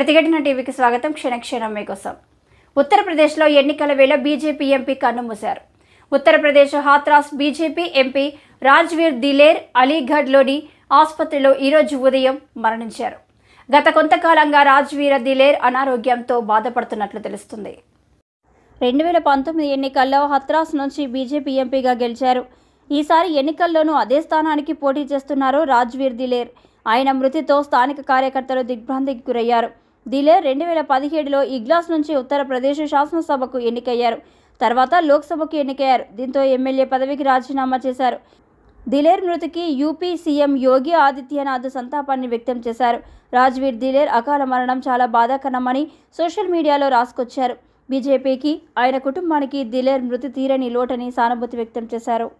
ప్రతిఘటన టీవీకి స్వాగతం. క్షణక్షణం మీకోసం. ఉత్తరప్రదేశ్లో ఎన్నికల వేళ బీజేపీ ఎంపీ కన్నుమూశారు ఉత్తరప్రదేశ్ హాత్రాస్ బీజేపీ ఎంపీ రాజ్వీర్ దిలేర్ అలీగఢ్లోని ఆసుపత్రిలో ఈరోజు ఉదయం మరణించారు. గత కొంతకాలంగా రాజ్వీర్ దిలేర్ అనారోగ్యంతో బాధపడుతున్నట్లు తెలుస్తుంది. రెండు వేల పంతొమ్మిది ఎన్నికల్లో హత్రాస్ నుంచి బీజేపీ ఎంపీగా గెలిచారు. ఈసారి ఎన్నికల్లోనూ అదే స్థానానికి పోటీ చేస్తున్నారు రాజ్వీర్ దిలేర్. ఆయన మృతితో స్థానిక కార్యకర్తలు దిగ్భ్రాంతికి గురయ్యారు. దిలేర్ రెండు వేల పదిహేడులో ఇగ్లాస్ నుంచి ఉత్తరప్రదేశ్ శాసనసభకు ఎన్నికయ్యారు. తర్వాత లోక్సభకు ఎన్నికయ్యారు. దీంతో ఎమ్మెల్యే పదవికి రాజీనామా చేశారు. దిలేర్ మృతికి యూపీ సీఎం యోగి ఆదిత్యనాథ్ సంతాపాన్ని వ్యక్తం చేశారు. రాజ్వీర్ దిలేర్ అకాల మరణం చాలా బాధాకరమని సోషల్ మీడియాలో రాసుకొచ్చారు. బీజేపీకి ఆయన కుటుంబానికి దిలేర్ మృతి తీరని లోటని సానుభూతి వ్యక్తం చేశారు.